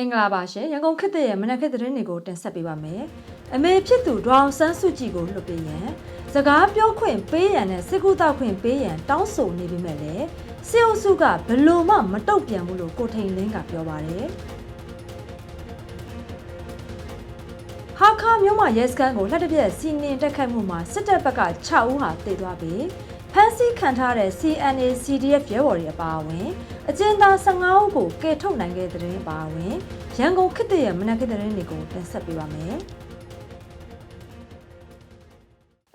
မင်္ဂလာပါရှင်ရန်ကုန်ခေတ်သစ်ရဲ့မနက်ခင်းသတင်းတွေကိုတင်ဆက်ပေးပါမယ်အမေဖြစ်သူဒေါအောင်ဆန်းစုကြည်ကိုလွှတ်ပေးရန်စကားပြောခွင့်ပေးရန်နဲ့စစ်ကူတောက်ခွင့်ပေးရန်တောင်းဆိုနေပေမဲ့လည်းစစ်အုပ်စုကဘလို့မှမတုတ်ပြန်ဘူးလို့ကိုထိန်လင်းကပြောပါတယ်ဟာခါမြို့မှာရဲစခန်းကိုလှက်တစ်ပြက်စီနင်းတက်ခိုက်မှုမှာစစ်တပ်ဘက်က6ဦးဟာတေသွားပြီး ဖမ်းဆီးခံထားတဲ့ CNA CDF ရဲဘော်တွေအပါအဝင်အကျဉ်းသား15ဦးကိုကယ်ထုတ်နိုင်ခဲ့တဲ့တဲ့ပါဝင်ရန်ကုန်ခေတ်သစ်ရဲ့မနက်ခင်းသတင်းတွေကိုတင်ဆက်ပေးပါမယ်။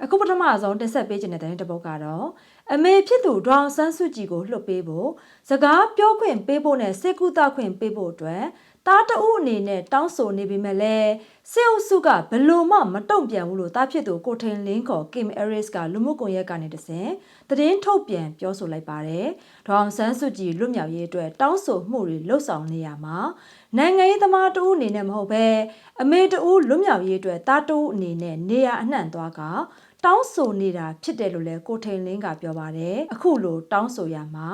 အခုပထမဆုံးတင်ဆက်ပေးခြင်းတဲ့သတင်းတစ်ပုဒ်ကတော့အမေဖြစ်သူဒေါအောင်ဆန်းစုကြည်ကိုလွှတ်ပေးဖို့စကားပြောခွင့်ပေးဖို့နဲ့စေကူတာခွင့်ပေးဖို့အတွက် တားတအုပ်အနေနဲ့တောင်းဆိုနေပေမဲ့လည်းစစ်အုပ်စုကဘလို့မှမတုံ့ပြန်ဘူးလို့တားဖြစ်သူကိုထိန်လင်းခေါ် Kim Aris ကလူမှုကွန်ရက်ကနေတဆင့်သတင်းထုတ်ပြန်ပြောဆိုလိုက်ပါတယ်။ဒေါအောင်ဆန်းစုကြည်လွတ်မြောက်ရေးအတွက်တောင်းဆိုမှုတွေလှုပ်ဆောင်နေရမှာနိုင်ငံရေးသမားတဦးအနေနဲ့မဟုတ်ဘဲအမေတဦးလွတ်မြောက်ရေးအတွက်တားတဦးအနေနဲ့နေရအနှံ့သွားကတောင်းဆိုနေတာဖြစ်တယ်လို့လည်းကိုထိန်လင်းကပြောပါတယ်အခုလိုတောင်းဆိုရမှာ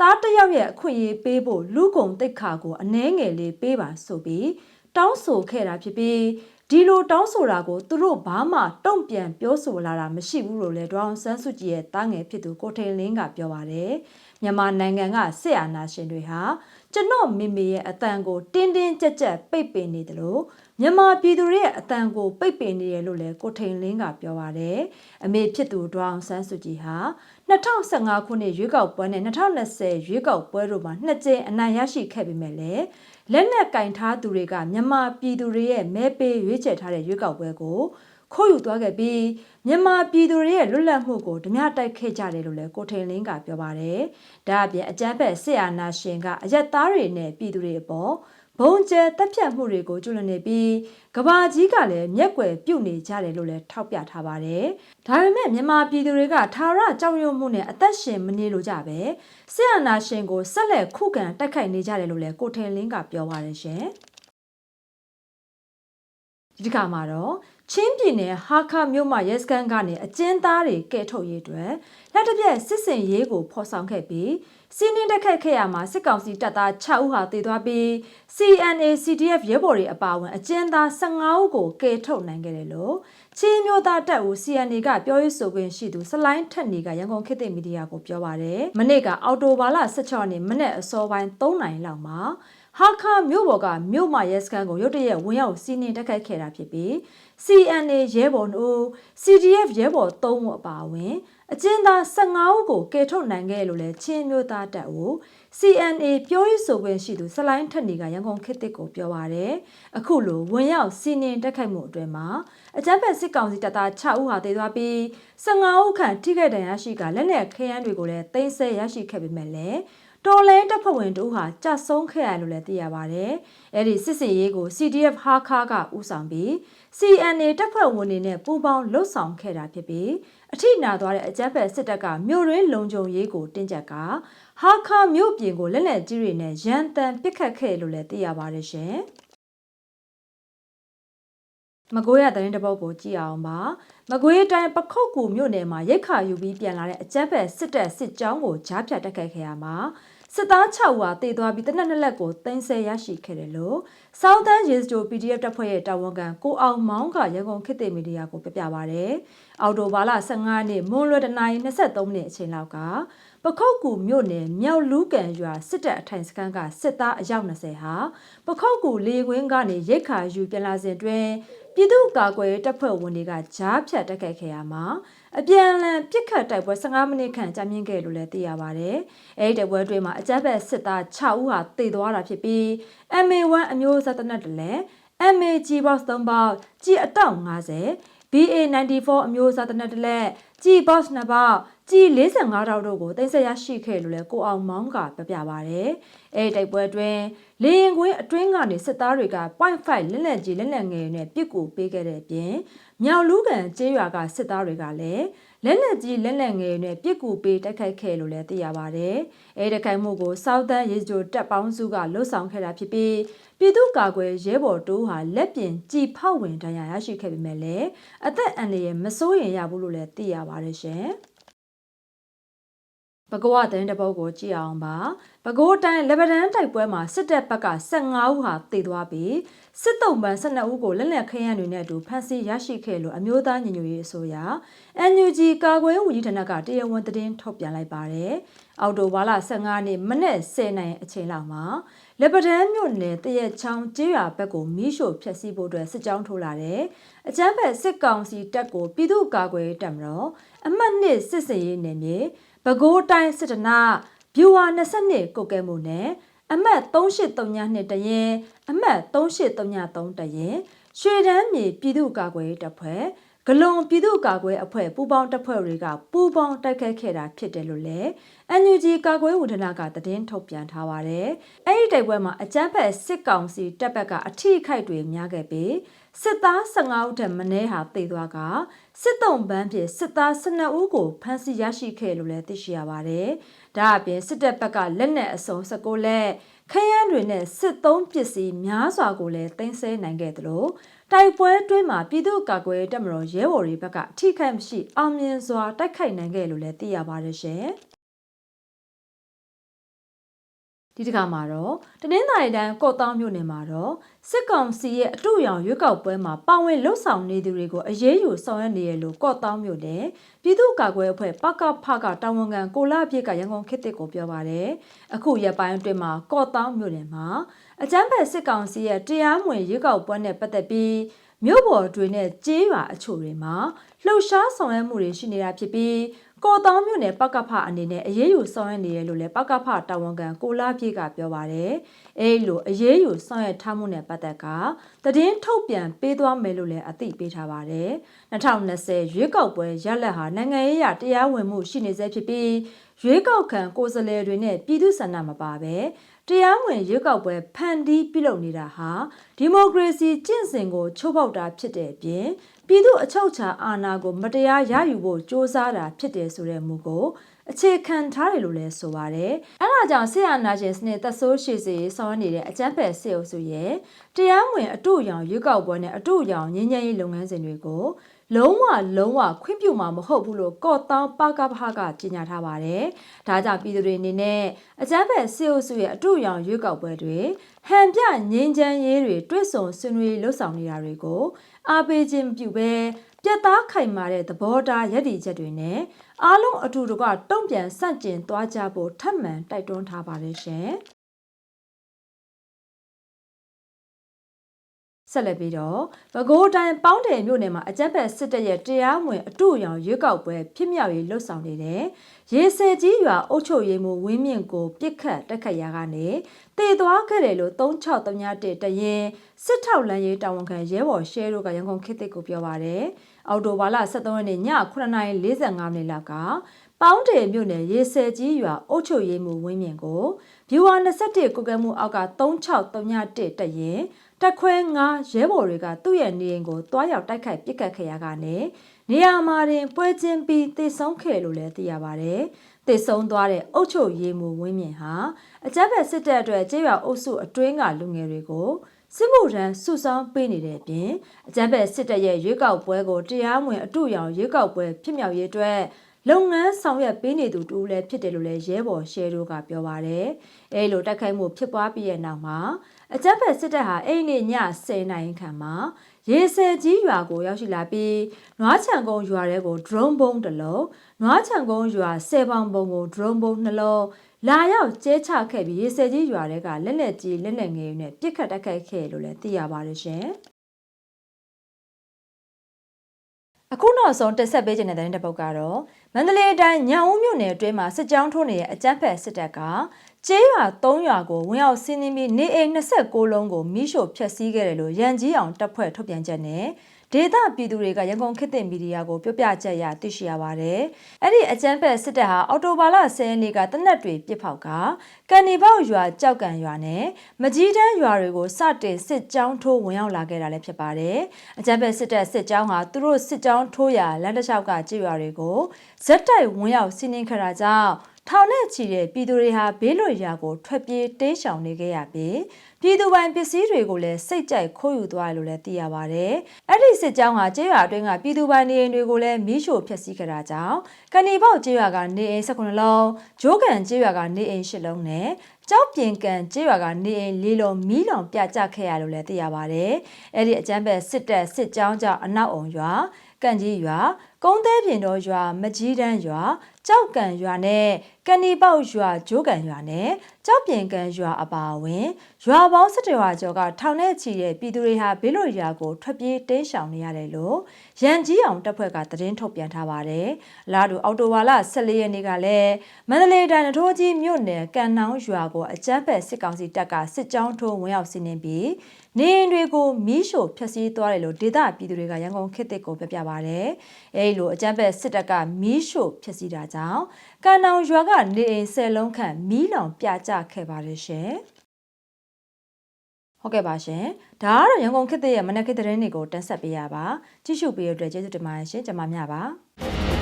သားတစ်ယောက်ရဲ့အခွင့်အရေးပေးဖို့လူကုန်တိတ်ခါကိုအနှဲငယ်လေးပေးပါဆိုပြီးတောင်းဆိုခဲ့တာဖြစ်ပြီးဒီလိုတောင်းဆိုတာကိုသူတို့ဘာမှတုံ့ပြန်ပြောဆိုလာတာမရှိဘူးလို့လည်းဒေါအောင်ဆန်းစုကြည်ရဲ့တားငယ်ဖြစ်သူကိုထိန်လင်းကပြောပါတယ်မြန်မာနိုင်ငံကစစ်အာဏာရှင်တွေဟာကျွန်တော်မိမိရဲ့အတန်ကိုတင်းတင်းကြပ်ကြပ်ပိတ်ပင်နေတယ်လို့ မြန်မာပြည်သူတွေရဲ့အတန်ကိုပိတ်ပင်နေတယ်လို့လည်းကိုထိန်လင်းကပြောပါတယ်အမေဖြစ်သူဒေါအောင်ဆန်းစုကြည်ဟာ2015ခုနှစ်ရွေးကောက်ပွဲနဲ့2020ရွေးကောက်ပွဲတို့မှာနှစ်ကြိမ်အနိုင်ရရှိခဲ့ပေမဲ့လည်းလက်နက်ကင်ထားသူတွေကမြန်မာပြည်သူတွေရဲ့မဲပေးရွေးချယ်ထားတဲ့ရွေးကောက်ပွဲကိုခိုးယူသွားခဲ့ပြီးမြန်မာပြည်သူတွေရဲ့လွတ်လပ်မှုကိုဓမြတိုက်ခဲ့ကြတယ်လို့လည်းကိုထိန်လင်းကပြောပါတယ်။ဒါအပြင်အကြမ်းဖက်ဆစ်အာဏာရှင်ကအရက်သားတွေနဲ့ပြည်သူတွေအပေါ် ဘုံကျဲတက်ဖြတ်မှုတွေကိုကျူးလွန်နေပြီးကဘာကြီးကလည်းမျက်ွယ်ပြုတ်နေကြတယ်လို့လည်းထောက်ပြထားပါတယ်။ဒါပေမဲ့မြန်မာပြည်သူတွေကထာဝရကြောက်ရွံ့မှုနဲ့အသက်ရှင်မနေလို့ကြပဲဆရာနာရှင်ကိုဆက်လက်ခုခံတိုက်ခိုက်နေကြတယ်လို့လည်းကိုထင်လင်းကပြောပါတယ်ရှင်။ဒီကမှာတော့ ချင်းပြည်နယ်ဟာခါမြို့မှာရဲစခန်းကနေအကျဉ်းသားတွေကဲထုတ်ရေးအတွက်လက်တစ်ပြက်စစ်စင်ရေးကိုဖော်ဆောင်ခဲ့ပြီးစီးနင်းတက်ခတ်ခဲ့ရမှာစစ်ကောင်စီတပ်သား6ဦးဟာတည်သွားပြီး CNA CDF ရဲဘော်တွေအပါအဝင်အကျဉ်းသား15ဦးကိုကဲထုတ်နိုင်ခဲ့တယ်လို့ချင်းမျိုးသားတပ်ဦး CNA ကပြောရေးဆိုခွင့်ရှိသူစလိုင်းထက်နေကရန်ကုန်ခေတ်သစ်မီဒီယာကိုပြောပါတယ်။မနေ့ကအော်တိုဘာလ16ရက်နေ့မနေ့အစောပိုင်း3နာရီလောက်မှာ ဟာခါမြို့ပေါ်ကမြို့မရဲစခန်းကိုရုတ်တရက်ဝင်ရောက်စီးနင်းတက်ခတ်ခဲ့တာဖြစ်ပြီး CNA ရဲဘော်တို့ CDF ရဲဘော်3ဦးအပါအဝင်အကျဉ်းသား15ဦးကိုကယ်ထုတ်နိုင်ခဲ့လို့လဲချင်းမျိုးသားတပ်ဦး CNA ပြောရေးဆိုခွင့်ရှိသူဆလိုင်းထက်နေကရန်ကုန်ခေတ်တစ်ကိုပြောပါရယ်အခုလိုဝင်ရောက်စီးနင်းတက်ခိုက်မှုအတွင်းမှာအကြမ်းဖက်စစ်ကောင်စီတပ်သား6ဦးဟာတေသွားပြီး15ဦးခန့်ထိခိုက်ဒဏ်ရာရှိကလက်နက်ခဲယမ်းတွေကိုလည်းတင်ဆက်ရရှိခဲ့ပေမဲ့လည်း တော်လဲတပ်ဖွဲ့ဝင်တို့ဟာကြဆုံးခဲ့ရလို့လည်းသိရပါတယ်။အဲ့ဒီစစ်စင်ရေးကို CDF ဟာခါကဦးဆောင်ပြီး CNA တပ်ဖွဲ့ဝင်တွေနဲ့ပူးပေါင်းလှုပ်ဆောင်ခဲ့တာဖြစ်ပြီးအထိနာသွားတဲ့အကြမ်းဖက်စစ်တပ်ကမြို့ရင်းလုံခြုံရေးကိုတင်းကျပ်ကဟာခါမြို့ပြင်ကိုလက်နက်ကြီးတွေနဲ့ရန်တမ်းပစ်ခတ်ခဲ့လို့လည်းသိရပါတယ်ရှင်။မကွေးရသတင်းတပုတ်ကိုကြည့်အောင်ပါမကွေးတိုင်းပခုတ်ကူမြို့နယ်မှာရိတ်ခါယူပြီးပြန်လာတဲ့အကြမ်းဖက်စစ်တပ်စစ်ကြောင်းကိုကြားဖြတ်တက်ခဲ့ခဲ့ရမှာ စစ်သား6ဦးဟာတည်သွားပြီးတနက်နှစ်လက်ကိုတင်ဆက်ရရှိခဲ့တယ်လို့ Southern Yesto PDF တပ်ဖွဲ့ရဲ့တာဝန်ခံကိုအောင်မောင်းကရန်ကုန်ခေတ်သစ်မီဒီယာကိုပြပြပါရယ်။အော်တိုဘာလ15ရက်နေ့မွန်လွယ်တနာရီ23မိနစ်အချိန်လောက်ကပခုတ်ကူမြို့နယ်မြောက်လူးကန်ရွာစစ်တပ်အထိုင်စခန်းကစစ်သားအယောက်20ဟာပခုတ်ကူလေကွင်းကနေရိတ်ခါယူပြန်လာစဉ်တွင် ပြည်သူ့ကာကွယ်တပ်ဖွဲ့ဝင်တွေကကြားဖြတ်တက်ခဲ့ခဲ့ရမှာအပြန်အလှန်ပြစ်ခတ်တိုက်ပွဲ15မိနစ်ခန့်ကြာမြင့်ခဲ့လို့လည်းသိရပါတယ်။အဲဒီတိုက်ပွဲတွေမှာအကြမ်းဖက်စစ်သား6ဦးဟာသေသွားတာဖြစ်ပြီး MA1 အမျိုးအစားတနက်တလဲ MAG box 3ပေါက်ကြီးအတောက်50 BA94 အမျိုးအစားတနက်တလက် ကြီး box 2ပေါက်ကြီး45တောက်တို့ကိုတင်ဆက်ရရှိခဲ့လို့လည်းကိုအောင်မောင်းကပြပြပါဗျ။အဲဒီတိုက်ပွဲအတွင်းလေရင်ကွင်းအတွင်းကနေစစ်သားတွေက .5 လက်လက်ကြီးလက်လက်ငယ်နဲ့ပြစ်ကူပေးခဲ့တဲ့အပြင်မြောက်လူကန်ကျေးရွာကစစ်သားတွေကလည်း လက်လက်ကြီးလက်လက်ငယ်နဲ့ပြစ်ကူပေးတိုက်ခိုက်ခဲ့လို့လည်းသိရပါတယ်။အဲဒီတိုက်ခိုက်မှုကို Southern ရေဂျိုတပ်ပေါင်းစုကလှုပ်ဆောင်ခဲ့တာဖြစ်ပြီးပြည်သူ့ကာကွယ်ရဲဘော်တိုးဟာလက်ပြင်ကြည်ဖောက်ဝင်ဒဏ်ရာရရှိခဲ့ပေမဲ့လည်းအသက်အန္တရာယ်မစိုးရိမ်ရဘူးလို့လည်းသိရပါတယ်ရှင်။ ဘဂဝသတင်းတစ်ပုဒ်ကိုကြည့်အောင်ပါပဲခူးတိုင်းလက်ဗဒန်တိုက်ပွဲမှာစစ်တပ်ဘက်က15ဦးဟာတေသွားပြီးစစ်တုံးပန်း12ဦးကိုလက်လက်ခရမ်းတွေနဲ့အတူဖမ်းဆီးရရှိခဲ့လို့အမျိုးသားညီညွတ်ရေးအစိုးရ NUG ကာကွယ်ဝန်ကြီးဌာနကတရားဝင်သတင်းထုတ်ပြန်လိုက်ပါတယ်အော်တိုဘာလ15နေ့မနေ့10နိုင်အချိန်လောက်မှာလက်ပတန်းမြို့နယ်တရက်ချောင်းကျေးရွာဘက်ကိုမီးရှို့ဖျက်ဆီးဖို့အတွက်စစ်ကြောင်းထိုးလာတယ်။အကြမ်းဖက်စစ်ကောင်စီတပ်ကိုပြည်သူ့ကာကွယ်ရေးတပ်မတော်အမှတ်နှစ်စစ်စင်ရေးနယ်မြေ ပဲခူးတိုင်းစစ်တနာဗျူဟာ22ကုတ်ကဲမှုနဲ့အမှတ်3832တရင်အမှတ်3833တရင်ရွှေတန်းမြေပြည်သူ့ကာကွယ်ရေးတပ်ဖွဲ့ ဂလွန်ပြည်သူ့ကာကွယ်အဖွဲ့ပူးပေါင်းတပ်ဖွဲ့တွေကပူးပေါင်းတိုက်ခိုက်ခဲ့တာဖြစ်တယ်လို့လည်း NUG ကာကွယ်ဝန်ထနာကသတင်းထုတ်ပြန်ထားပါတယ်။အဲ့ဒီတိုက်ပွဲမှာအကြမ်းဖက်စစ်ကောင်စီတပ်ဘက်ကအထိအခိုက်တွေများခဲ့ပြီးစစ်သား15ဦးထက်မနည်းဟာတေသွားကစစ်တုံးပန်းဖြင့်စစ်သား12ဦးကိုဖမ်းဆီးရရှိခဲ့လို့လည်းသိရှိရပါတယ်။ဒါအပြင်စစ်တပ်ဘက်ကလက်နက်အစုံ16လက်ခရမ်းတွေနဲ့စစ်သုံးပစ္စည်းများစွာကိုလည်းတင်ဆက်နိုင်ခဲ့သလို တိုက်ပွဲတွင်းမှာပြည်သူ့ကာကွယ်တပ်မတော်ရဲဘော်တွေဘက်ကအထိခိုက်မရှိအောင်မြင်စွာတိုက်ခိုက်နိုင်ခဲ့လို့လည်းသိရပါတယ်ရှင်။ ဒီတစ်ခါမှာတော့တနင်္သာရီတိုင်းကော့တောင်းမြို့နယ်မှာတော့စစ်ကောင်စီရဲ့အတူရောင်ရွေးကောက်ပွဲမှာပါဝင်လှုပ်ဆောင်နေသူတွေကိုအရေးယူဆောင်ရွက်နေရလို့ကော့တောင်းမြို့နယ်ပြည်သူ့ကာကွယ်အဖွဲ့ပကဖကတာဝန်ခံကိုလာပြည့်ကရန်ကုန်ခေတ်တစ်ကိုပြောပါတယ်အခုရက်ပိုင်းအတွင်းမှာကော့တောင်းမြို့နယ်မှာအကြမ်းဖက်စစ်ကောင်စီရဲ့တရားမဝင်ရွေးကောက်ပွဲနဲ့ပတ်သက်ပြီးမြို့ပေါ်တွေနဲ့ကျေးရွာအချို့တွေမှာလှုပ်ရှားဆောင်ရွက်မှုတွေရှိနေတာဖြစ်ပြီး ကော်တောင်းမြို့နယ်ပကဖအနေနဲ့အရေးယူဆောင်ရွက်နေရလို့လည်းပကဖတာဝန်ခံကိုလာပြေကပြောပါတယ်။အဲလိုအရေးယူဆောင်ရွက်ထားမှုနဲ့ပတ်သက်ကတည်င်းထုတ်ပြန်ပေးသွားမယ်လို့လည်းအသိပေးထားပါတယ်။2020ရွေးကောက်ပွဲရလဒ်ဟာနိုင်ငံရေးအရတရားဝင်မှုရှိနေစေဖြစ်ပြီးရွေးကောက်ခံကိုယ်စားလှယ်တွေနဲ့ပြည်သူ့ဆန္ဒမပါပဲတရားဝင်ရွေးကောက်ပွဲဖန်တီးပြုလုပ်နေတာဟာဒီမိုကရေစီကျင့်စဉ်ကိုချိုးဖောက်တာဖြစ်တဲ့အပြင် ပြည်သူအချုပ်အခြာအာဏာကိုမတရားရယူဖို့ကြိုးစားတာဖြစ်တယ်ဆိုတဲ့မူကိုအခြေခံထားတယ်လို့လည်းဆိုပါတယ်။အဲဒါကြောင့်ဆရာနာရှင်စနစ်သက်ဆိုးရှိစေဆောင်ရွက်နေတဲ့အကြမ်းဖက်စစ်အုပ်စုရဲ့တရားဝင်အတူရောင်ရွေးကောက်ပွဲနဲ့အတူရောင်ငြိမ်းချမ်းရေးလုပ်ငန်းစဉ်တွေကိုလုံးဝလုံးဝခွင့်ပြုမှာမဟုတ်ဘူးလို့ကော့တောင်းပကပဟကကြေညာထားပါတယ်။ဒါကြောင့်ပြည်သူတွေအနေနဲ့အကြမ်းဖက်စစ်အုပ်စုရဲ့အတူရောင်ရွေးကောက်ပွဲတွေ ဟန်ပြငြိမ်းချမ်းရေးတွေတွစ်ဆုံဆွေးနွေးလှုပ်ဆောင်နေတာတွေကိုအားပေးခြင်းပြုပဲပြတ်သားခိုင်မာတဲ့သဘောထားရည်တည်ချက်တွေနဲ့အားလုံးအတူတကွတုံ့ပြန်ဆန့်ကျင်သွားကြဖို့ထပ်မံတိုက်တွန်းထားပါတယ်ရှင်။ ဆက်လက်ပြီးတော့ပဲခူးတိုင်းပေါင်းတယ်မြို့နယ်မှာအကြက်ဘက်စစ်တပ်ရဲ့တရားဝင်အတူရောင်ရွေးကောက်ပွဲဖြစ်မြောက်ရေးလှုပ်ဆောင်နေတဲ့ရေစဲကြီးရွာအုပ်ချုပ်ရေးမှူးဝင်းမြင့်ကိုပြစ်ခတ်တက်ခတ်ရာကနေတည်သွားခဲ့တယ်လို့3631တရင်စစ်ထောက်လမ်းရေးတာဝန်ခံရဲဘော်ရှဲတို့ကရန်ကုန်ခေတ်သစ်ကိုပြောပါတယ်။အော်တိုဘာလ23ရက်နေ့ည9:45မိနစ်လောက်ကပေါင်းတယ်မြို့နယ်ရေစဲကြီးရွာအုပ်ချုပ်ရေးမှူးဝင်းမြင့်ကိုဗျူဟာ21ကုကဲမှုအောက်က3631တရင် တက်ခွဲ9ရဲဘော်တွေကသူ့ရဲ့နေအိမ်ကိုတွားရောက်တိုက်ခိုက်ပစ်ကတ်ခဲ့ရကနေနေရာမှာတင်ပွဲချင်းပြီးတေဆုံးခဲ့လို့လည်းသိရပါတယ်။တေဆုံးသွားတဲ့အုတ်ချုပ်ရေးမှုဝင်းမြင့်ဟာအကြမ်းဖက်စစ်တပ်အတွက်ကြေးရွာအုပ်စုအတွင်းကလူငယ်တွေကိုစစ်မှုထမ်းစုဆောင်းပေးနေတဲ့အပြင်အကြမ်းဖက်စစ်တပ်ရဲ့ရွေးကောက်ပွဲကိုတရားဝင်အတူရောင်ရွေးကောက်ပွဲဖြစ်မြောက်ရေးအတွက်လုပ်ငန်းဆောင်ရွက်ပေးနေသူတူလည်းဖြစ်တယ်လို့လည်းရဲဘော်ရှယ်တို့ကပြောပါတယ်။အဲလိုတိုက်ခိုက်မှုဖြစ်ပွားပြီးတဲ့နောက်မှာ အကြမ်းဖက်စစ်တပ်ဟာအဲ့ဒီနေ့ည10နာရီခန့်မှာရေစဲကြီးရွာကိုရောက်ရှိလာပြီးနွားချံကုန်းရွာထဲကို drone ဘုံတစ်လုံးနွားချံကုန်းရွာ10ပေါင်ဘုံကို drone ဘုံနှလုံးလာရောက်ကျဲချခဲ့ပြီးရေစဲကြီးရွာထဲကလက်လက်ကြီးလက်လက်ငယ်နဲ့ပြစ်ခတ်တိုက်ခိုက်ခဲ့လို့လည်းသိရပါတယ်ရှင်။အခုနောက်ဆုံးတက်ဆက်ပေးခြင်းတဲ့တဲ့ပုတ်ကတော့မန္တလေးတိုင်းညောင်ဦးမြို့နယ်အတွင်းမှာစစ်ကြောင်းထိုးနေတဲ့အကြမ်းဖက်စစ်တပ်က ကျေးရွာ၃ရွာကိုဝင်ရောက်စီးနင်းပြီးနေအိမ်26လုံးကိုမိရှို့ဖျက်ဆီးခဲ့တယ်လို့ရန်ကြီးအောင်တပ်ဖွဲ့ထုတ်ပြန်ချက်နဲ့ဒေသပြည်သူတွေကရန်ကုန်ခေတ်သစ်မီဒီယာကိုပြောပြချက်ရသိရှိရပါတယ်။အဲ့ဒီအကြမ်းဖက်စစ်တပ်ဟာအော်တိုဘာလ10ရက်နေ့ကတနက်တွေပစ်ဖောက်ကကန်နီပေါရွာကြောက်ကန်ရွာနဲ့မကြီးတန်းရွာတွေကိုစတင်စစ်ကြောင်းထိုးဝင်ရောက်လာခဲ့တာလည်းဖြစ်ပါတယ်။အကြမ်းဖက်စစ်တပ်စစ်ကြောင်းဟာသူတို့စစ်ကြောင်းထိုးရာလမ်းတစ်လျှောက်ကကြေးရွာတွေကိုဇက်တိုက်ဝင်ရောက်စီးနင်းခတာကြောင့်ထောင်နဲ့ချီတဲ့ပြည်သူတွေဟာဘေးလွတ်ရာကိုထွက်ပြေးတိမ်းရှောင်နေခဲ့ရပြီး ပြည်သူပိုင်ပစ္စည်းတွေကိုလည်းစိတ်ကြိုက်ခိုးယူသွားတယ်လို့လည်းသိရပါတယ်။အဲ့ဒီစစ်ကြောင်းဟာကျေးရွာအတွင်းကပြည်သူပိုင်နေအိမ်တွေကိုလည်းမီးရှို့ဖျက်ဆီးခဲ့တာကြောင့်ကနေပေါက်ကျေးရွာကနေအိမ်18လုံး၊ဂျိုးကန်ကျေးရွာကနေအိမ်10လုံးနဲ့ကြောက်ပြင်ကန်ကျေးရွာကနေအိမ်၄လုံးမီးလောင်ပြကျခဲ့ရလို့လည်းသိရပါတယ်။အဲ့ဒီအကြမ်းဖက်စစ်တပ်စစ်ကြောင်းကြောင့်အနောက်အုံရွာကန့်ကြီးရွာကုန်းသေးပြင်တော်ရွာမကြီးတန်းရွာကြောက်ကန်ရွာနဲ့ ကန်ဒီပေါက်ရွာဂျိုးကန်ရွာနဲ့ကြောက်ပြင်ကန်ရွာအပါအဝင်ရွာပေါင်း၁၁ရွာကျော်ကထောင်ထဲချီတဲ့ပြည်သူတွေဟာဘေးလွတ်ရာကိုထွက်ပြေးတိမ်းရှောင်နေရတယ်လို့ရန်ကြီးအောင်တပ်ဖွဲ့ကသတင်းထုတ်ပြန်ထားပါတယ်။လာတူအော်တိုဝါလာ14ရက်နေ့ကလည်းမန္တလေးတိုင်းနထိုးကြီးမြို့နယ်ကန်နောင်းရွာကိုအကြမ်းဖက်စစ်ကောင်စီတပ်ကစစ်ကြောင်းထိုးဝင်ရောက်စီးနင်းပြီးနေအိမ်တွေကိုမီးရှို့ဖျက်ဆီးသွားတယ်လို့ဒေသပြည်သူတွေကရန်ကုန်ခေတ်သစ်ကိုပြပြပါတယ်။အဲဒီလိုအကြမ်းဖက်စစ်တပ်ကမီးရှို့ဖျက်ဆီးတာကြောင့် ကန်နောင်ရွာကနေအိမ်၁၀လုံးခန့်မီးလောင်ပြကျခဲ့ပါတယ်ရှင်။ဟုတ်ကဲ့ပါရှင်။ဒါကတော့ရန်ကုန်ခေတ်သစ်ရဲ့မနက်ခေတ်သတင်းတွေကိုတင်ဆက်ပေးရပါ။ကြည့်ရှုပေးရတဲ့အတွက်ကျေးဇူးတင်ပါတယ်ရှင်။ကျွန်မများပါ။